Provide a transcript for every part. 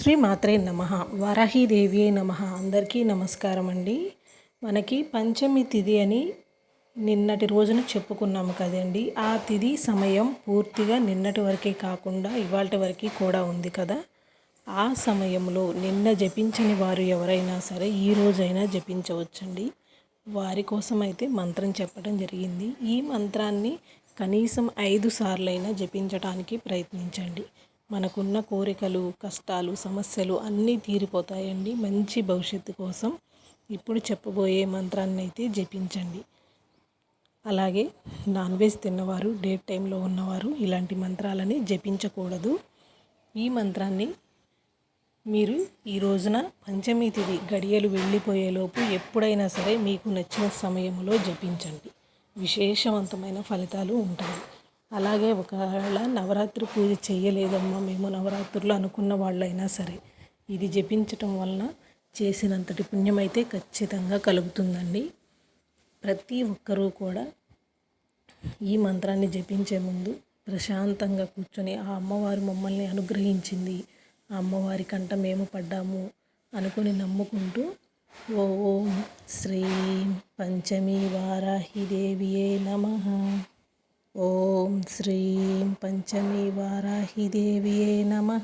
శ్రీ మాత్రే నమ. వరాహీదేవి నమ. అందరికీ నమస్కారం అండి మనకి పంచమి తిథి అని నిన్నటి రోజున చెప్పుకున్నాము కదండి. ఆ తిథి సమయం పూర్తిగా నిన్నటి వరకే కాకుండా ఇవాళ వరకు కూడా ఉంది కదా. ఆ సమయంలో నిన్న జపించని వారు ఎవరైనా సరే ఈ రోజైనా జపించవచ్చండి. వారి కోసం అయితే మంత్రం చెప్పడం జరిగింది. ఈ మంత్రాన్ని కనీసం ఐదు సార్లైనా జపించడానికి ప్రయత్నించండి. మనకున్న కోరికలు కష్టాలు సమస్యలు అన్నీ తీరిపోతాయండి. మంచి భవిష్యత్తు కోసం ఇప్పుడు చెప్పబోయే మంత్రాన్ని అయితే జపించండి. అలాగే నాన్ వెజ్ తిన్నవారు డేట్ టైంలో ఉన్నవారు ఇలాంటి మంత్రాలని జపించకూడదు. ఈ మంత్రాన్ని మీరు ఈ రోజున పంచమి తిథి గడియలు వెళ్ళిపోయేలోపు ఎప్పుడైనా సరే మీకు నచ్చిన సమయంలో జపించండి. విశేషవంతమైన ఫలితాలు ఉంటాయి. అలాగే ఒకవేళ నవరాత్రి పూజ చేయలేదమ్మా మేము నవరాత్రులు అనుకున్న వాళ్ళైనా సరే ఇది జపించటం వలన చేసినంతటి పుణ్యం అయితే ఖచ్చితంగా కలుగుతుందండి. ప్రతి ఒక్కరూ కూడా ఈ మంత్రాన్ని జపించే ముందు ప్రశాంతంగా కూర్చొని ఆ అమ్మవారు మమ్మల్ని అనుగ్రహించింది ఆ అమ్మవారి కంట మేము పడ్డాము అనుకుని నమ్ముకుంటూ ఓం శ్రీం పంచమీ వారాహిదేవియే నమ. శ్రీం పంచమీ వారాహిదేవియే నమ.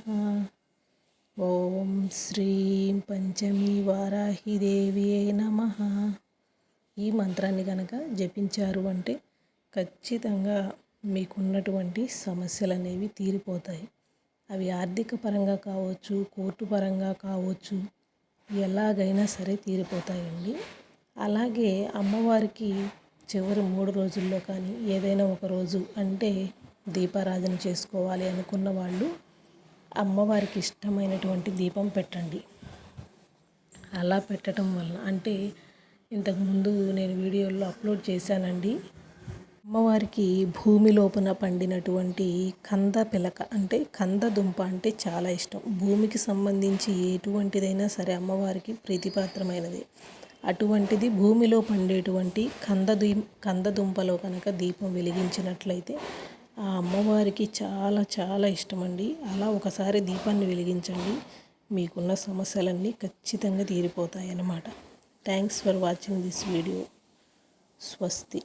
ఓం శ్రీం పంచమీ వారాహిదేవియే నమ. ఈ మంత్రాన్ని కనుక జపించారు అంటే ఖచ్చితంగా మీకున్నటువంటి సమస్యలు అనేవి తీరిపోతాయి. అవి ఆర్థిక పరంగా కావచ్చు కోర్టు పరంగా కావచ్చు ఎలాగైనా సరే తీరిపోతాయండి. అలాగే అమ్మవారికి చివరి మూడు రోజుల్లో కానీ ఏదైనా ఒక రోజు అంటే దీపారాధన చేసుకోవాలి అనుకున్న వాళ్ళు అమ్మవారికి ఇష్టమైనటువంటి దీపం పెట్టండి. అలా పెట్టడం వల్ల అంటే ఇంతకుముందు నేను వీడియోలో అప్లోడ్ చేశానండి. అమ్మవారికి భూమి లోపల పండినటువంటి కంద పిలక అంటే కంద దుంప అంటే చాలా ఇష్టం. భూమికి సంబంధించి ఎటువంటిదైనా సరే అమ్మవారికి ప్రీతిపాత్రమైనది. అటువంటిది భూమిలో పండేటువంటి కంద దీ కందదుంపలో కనుక దీపం వెలిగించినట్లయితే ఆ అమ్మవారికి చాలా చాలా ఇష్టమండి. అలా ఒకసారి దీపాన్ని వెలిగించండి. మీకున్న సమస్యలన్నీ ఖచ్చితంగా తీరిపోతాయి అన్నమాట thanks for watching this video స్వస్తి.